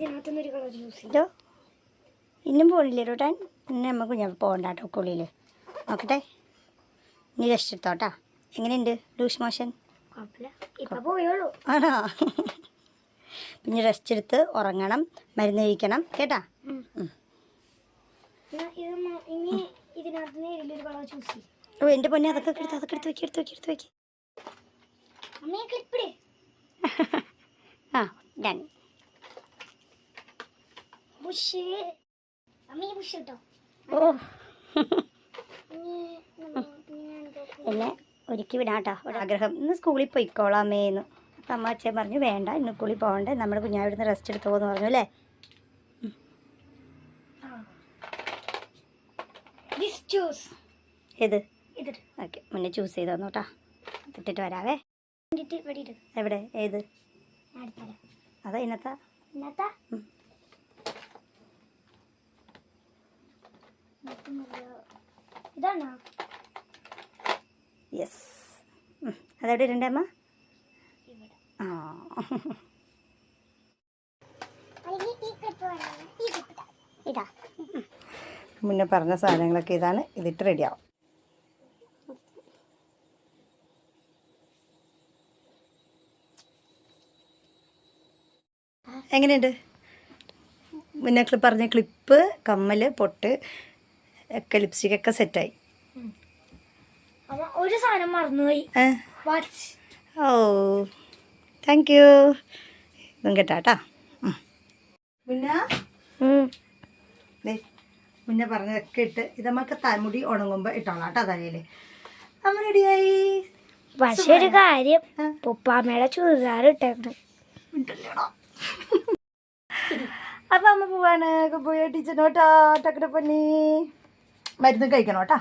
Colour use ഇന്നും പോണില്ലേ റോട്ടാൻ? പിന്നെ നമുക്ക് ഞാൻ പോകണ്ട കേട്ടോ കുളിയിൽ നോക്കട്ടെ. നീ റെസ്റ്റ് എടുത്തോട്ടാ. എങ്ങനെയുണ്ട്? Loose motion? ആണോ? പിന്നെ റെസ്റ്റ് എടുത്ത് ഉറങ്ങണം മരുന്ന് കഴിക്കണം. കേട്ടാ? ഓ എന്റെ പൊന്നെ അതൊക്കെ എടുത്ത് അതൊക്കെ എടുത്ത് വെക്കി എടുത്ത് വെക്കി എടുത്ത് വെക്കി. ആ ഡൺ ബുഷ് അമ്മയെ ബുഷ് കേട്ടോ ഓ. എന്നെ ഒരുക്കി വിടാട്ടോ. കേട്ടോ ഒരു ആഗ്രഹം ഇന്ന് സ്കൂളിൽ പോയിക്കോളാമേന്ന് അപ്പം അമ്മ അച്ഛൻ പറഞ്ഞു വേണ്ട ഇന്ന് സ്കൂളിൽ പോകണ്ടേ. നമ്മുടെ കുഞ്ഞാവിടുന്ന് റെസ്റ്റ് എടുത്തു പോകുന്നു പറഞ്ഞു അല്ലേ? ഏത്? ഓക്കെ മുന്നേ ചൂസ് ചെയ്ത് തന്നു കേട്ടോ ഇട്ടിട്ട് വരാവേ. എവിടെ? ഏത്? അതാ ഇന്നത്തെ. ഇന്നത്തെ? ഇതാണോ? യെസ് അതെവിടെ ഇടണ്ടേ അമ്മ? ആ. ഇതാ. മുന്നേ പറഞ്ഞ സാധനങ്ങളൊക്കെ ഇതാണ്. ഇതിട്ട് റെഡിയാവും എങ്ങനെയുണ്ട്? മുന്നേ പറഞ്ഞ ക്ലിപ്പ് കമ്മൽ പൊട്ട് ഒക്കെ ലിപ്സ്റ്റിക്കൊക്കെ സെറ്റായി. അമ്മ ഒരു സാധനം മറന്നുപോയി. ഓ താങ്ക് യു ഇതും കേട്ടാട്ടാ. മുന്നേ? പറഞ്ഞതൊക്കെ ഇട്ട് ഇത് നമുക്ക് തലമുടി ഉണങ്ങുമ്പോൾ ഇട്ടോളാം കേട്ടോ തലയിൽ നമ്മൾ റെഡിയായി പക്ഷെ ഒരു കാര്യം ആ. ഉപ്പാമ്മയുടെ ചുരിദാർ ഇട്ടേക്കണം അപ്പൊ അമ്മ പോവാണ്. പോയ ടീച്ചറിനോട്ടാ ടക്കട പന്നി മരുന്ന് കഴിക്കണം കേട്ടാ.